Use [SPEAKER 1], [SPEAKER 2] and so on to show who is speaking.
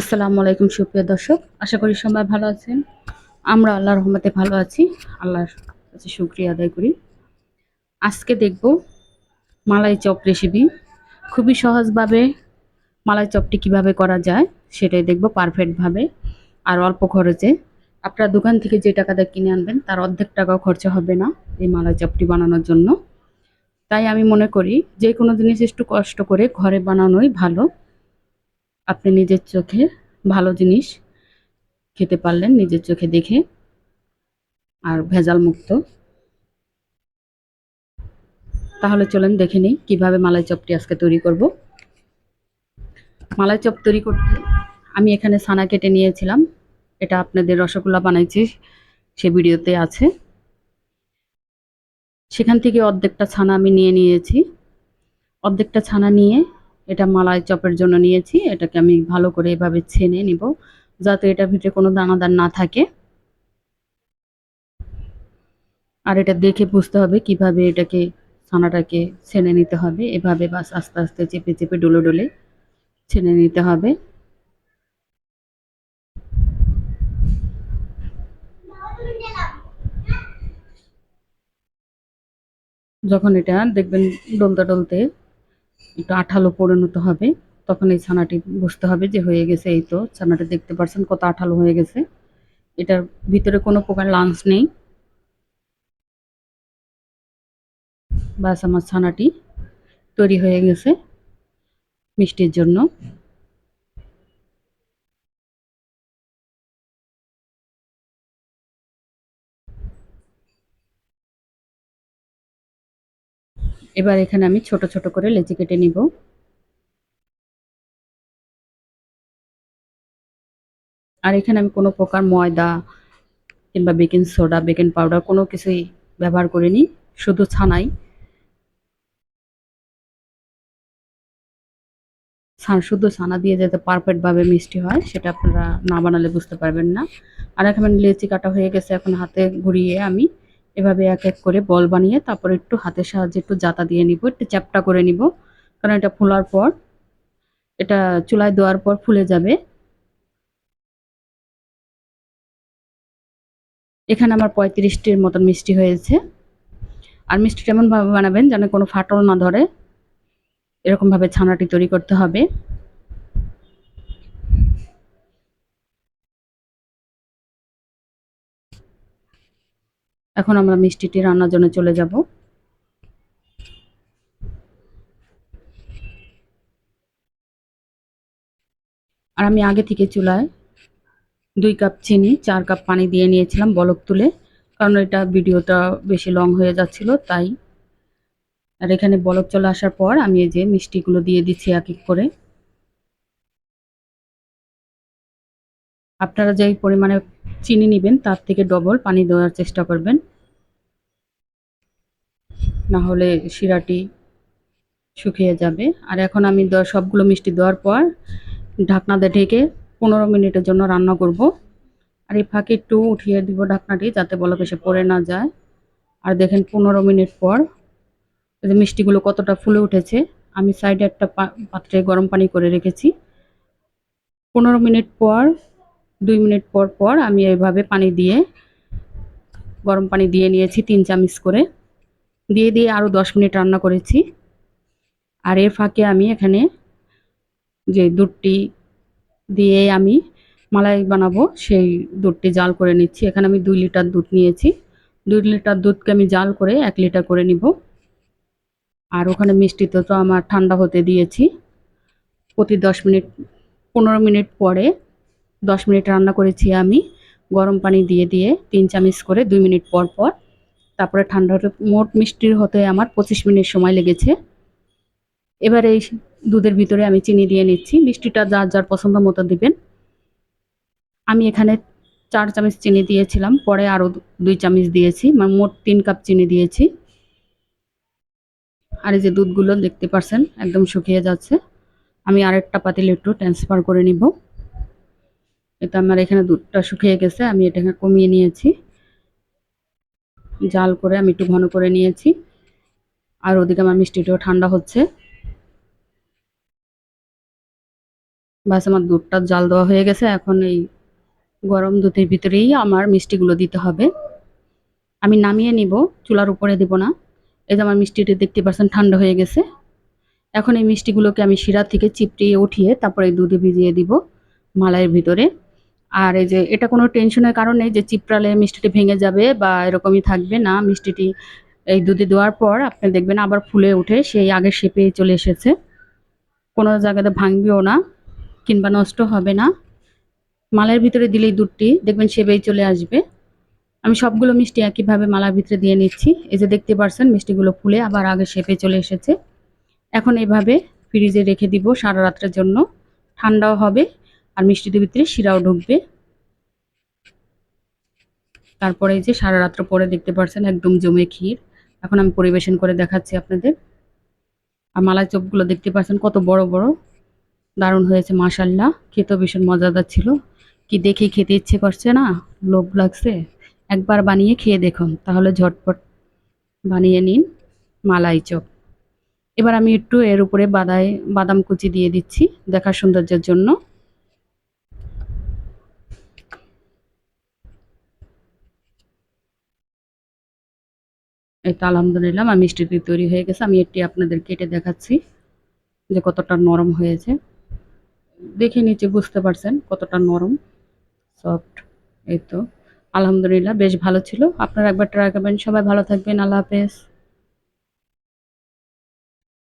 [SPEAKER 1] আসসালামু আলাইকুম, সুপ্রিয় দর্শক। আশা করি সবাই ভালো আছেন। আমরা আল্লাহর রহমতে ভালো আছি। আল্লাহর কাছে শুক্রিয়া আদায় করি। আজকে দেখব মালাই চপ রেসিপি খুবই সহজভাবে মালাই চপটি কীভাবে করা যায়, সেটাই দেখব পারফেক্টভাবে আর অল্প খরচে। আপনার দোকান থেকে যে টাকা কিনে আনবেন, তার অর্ধেক টাকাও খরচা হবে না এই মালাই চপটি বানানোর জন্য। তাই আমি মনে করি, যে কোনো জিনিস একটু কষ্ট করে ঘরে বানানোই ভালো। আপনি নিজের চোখে ভালো জিনিস খেতে পারলেন, নিজের চোখে দেখে। আর ভেজাল মুক্ত তাহলে চলেন দেখে নিই কীভাবে মালাই চপটি আজকে তৈরি করব। মালাই চপ তৈরি করতে আমি এখানে ছানা কেটে নিয়েছিলাম। এটা আপনাদের রসগোল্লা বানাইছি, সে ভিডিওতে আছে। সেখান থেকে অর্ধেকটা ছানা আমি নিয়ে নিয়েছি। অর্ধেকটা ছানা নিয়ে এটা মালাই চপের জন্য নিয়েছি। এটাকে আমি ভালো করে এভাবে ছেনে নিব, যাতে এটা ভিতরে কোনো দানাদার না থাকে। আর এটা দেখে বুঝতে হবে কীভাবে এটাকে, ছানাটাকে ছেনে নিতে হবে। এভাবে বাস আস্তে আস্তে চেপে চেপে ডলে ডলে ছেনে নিতে হবে। যখন এটা দেখবেন ডলতে ডলতে একটু আঠালো পরিণত হবে। তখন এই ছানাটি বুঝতে হবে যে হয়ে গেছে এই তো। ছানাটি দেখতে পাচ্ছেন কত আঠালো হয়ে গেছে। এটার ভিতরে কোনো প্রকার লাংস নেই। বাস আমার ছানাটি তৈরি হয়ে গেছে মিষ্টির জন্য। এবার এখানে আমি ছোট ছোট করে লেচি কেটে নিব। আর এখানে আমি কোনো প্রকার ময়দা কিংবা বেকিং সোডা, বেকিং পাউডার কোনো কিছুই ব্যবহার করিনি, শুধু ছানাই। শুধু ছানা দিয়ে যাতে পারফেক্টভাবে মিষ্টি হয়, সেটা আপনারা না বানালে বুঝতে পারবেন না। আর এখন লেচি কাটা হয়ে গেছে, এখন হাতে ঘুরিয়ে আমি এভাবে এক এক করে বল বানিয়ে তারপর একটু হাতের সাহায্যে একটু জাতা দিয়ে নিব, একটু চ্যাপটা করে নিব। কারণ এটা ফোলার পর, এটা চুলায় দেওয়ার পর ফুলে যাবে। এখানে আমার পঁয়ত্রিশটির মতন মিষ্টি হয়েছে। আর মিষ্টিটা এমনভাবে বানাবেন যেন কোনো ফাটল না ধরে। এরকমভাবে ছানাটি তৈরি করতে হবে। এখন আমরা মিষ্টিটি রান্নার জন্য চলে যাব। আর আমি আগে থেকে চুলায় দুই কাপ চিনি, চার কাপ পানি দিয়ে নিয়েছিলাম বলক তুলে, কারণ এটা ভিডিওটা বেশি লং হয়ে যাচ্ছিল, তাই। আর এখানে বলক চলে আসার পর আমি এই যে মিষ্টিগুলো দিয়ে দিচ্ছি এক এক করে। আপনারা যেই পরিমাণে চিনি নেবেন, তার থেকে ডবল পানি দেওয়ার চেষ্টা করবেন। না হলে শিরাটি শুকিয়ে যাবে। আর এখন আমি সবগুলো মিষ্টি দেওয়ার পর ঢাকনা দিয়ে ঢেকে পনেরো মিনিটের জন্য রান্না করব। আর এই ফাঁকে একটু উঠিয়ে দিব ঢাকনাটি যাতে বলক এসে পড়ে না যায়। আর দেখেন পনেরো মিনিট পর মিষ্টিগুলো কতটা ফুলে উঠেছে, আমি সাইডে একটা পাত্রে গরম পানি করে রেখেছি। পনেরো মিনিট পর দুই মিনিট পর পর আমি এইভাবে পানি দিয়ে, গরম পানি দিয়ে নিয়েছি তিন চামচ করে। দিয়ে দিয়ে আরও দশ মিনিট রান্না করেছি। আর এর ফাঁকে আমি এখানে যে দুধটি দিয়ে আমি মালাই বানাবো, সেই দুধটি জাল করে নিচ্ছি। এখানে আমি দুই লিটার দুধ নিয়েছি। দুই লিটার দুধকে আমি জাল করে এক লিটার করে নিব। আর ওখানে মিষ্টিতে তো আমার ঠান্ডা হতে দিয়েছি। প্রতি দশ মিনিট, পনেরো মিনিট পরে দশ মিনিট রান্না করেছি আমি। গরম পানি দিয়ে দিয়ে তিন চামচ করে দুই মিনিট পর পর। তারপরে ঠান্ডা হতে, মোট মিষ্টির হতে আমার পঁচিশ মিনিট সময় লেগেছে। এবারে এই দুধের ভিতরে আমি চিনি দিয়ে নিচ্ছি। মিষ্টিটা যার যার পছন্দ মতো দিবেন। আমি এখানে চার চামচ চিনি দিয়েছিলাম, পরে আরও দুই চামচ দিয়েছি। মানে মোট তিন কাপ চিনি দিয়েছি। আর এই যে দুধগুলো দেখতে পারছেন, একদম শুকিয়ে যাচ্ছে। আমি আরেকটা পাতিল একটু ট্রান্সফার করে নিব। এটা আমার এখানে দুধটা শুকিয়ে গেছে, আমি এটাকে কমিয়ে নিয়েছি। জাল করে আমি একটু ঘন করে নিয়েছি। আর ওদিকে আমার মিষ্টিটাও ঠান্ডা হচ্ছে। বাস আমার দুধটা জাল দেওয়া হয়ে গেছে, এখন এই গরম দুধের ভিতরেই আমার মিষ্টিগুলো দিতে হবে। আমি নামিয়ে নিব, চুলার উপরে দেব না। এই যে আমার মিষ্টিটি দেখতে পাচ্ছেন ঠান্ডা হয়ে গেছে। এখন এই মিষ্টিগুলোকে আমি শিরা থেকে চিপড়িয়ে উঠিয়ে তারপরে দুধে ভিজিয়ে দিব মালাইয়ের ভিতরে। আর এই যে এটা কোনো টেনশনের কারণ নেই যে চিপড়ালে মিষ্টিটি ভেঙে যাবে বা এরকমই থাকবে না। মিষ্টিটি এই দুধে দেওয়ার পর আপনি দেখবেন আবার ফুলে উঠে সেই আগের শেপে চলে এসেছে। কোনো জায়গাতে ভাঙবেও না, কিংবা নষ্ট হবে না। মালার ভিতরে দিলেই দুধটি, দেখবেন সেবেই চলে আসবে। আমি সবগুলো মিষ্টি একইভাবে মালার ভিতরে দিয়ে নিচ্ছি। এই যে দেখতে পারছেন, মিষ্টিগুলো ফুলে আবার আগে শেপে চলে এসেছে। এখন এভাবে ফ্রিজে রেখে দিব সারা রাত্রের জন্য। ঠান্ডাও হবে আর মিষ্টিটির ভিতরে শিরাও ঢুকবে। তারপরে যে সারা রাত্র পরে দেখতে পারছেন একদম জমে ক্ষীর। এখন আমি পরিবেশন করে দেখাচ্ছি আপনাদের। আর মালাই চপগুলো দেখতে পাচ্ছেন কত বড় বড়। দারুণ হয়েছে মাসাল্লাহ খেতেও ভীষণ মজাদার ছিল। কি দেখে খেতে ইচ্ছে করছে না? লোভ লাগছে। একবার বানিয়ে খেয়ে দেখুন। তাহলে ঝটপট বানিয়ে নিন মালাই চপ। এবার আমি একটু এর উপরে বাদায়, বাদাম কুচি দিয়ে দিচ্ছি দেখার সৌন্দর্যের জন্য। এই তো আলহামদুলিল্লাহ, আমার মিষ্টিটি তৈরি হয়ে গেছে। আমি এটি আপনাদের কেটে দেখাচ্ছি যে কতটা নরম হয়েছে। দেখে নিচে বুঝতে পারছেন কতটা নরম সফট এই তো। আলহামদুলিল্লাহ, বেশ ভালো ছিল। আপনারা একবার ট্রাই করবেন। সবাই ভালো থাকবেন। আল্লাহ হাফেজ।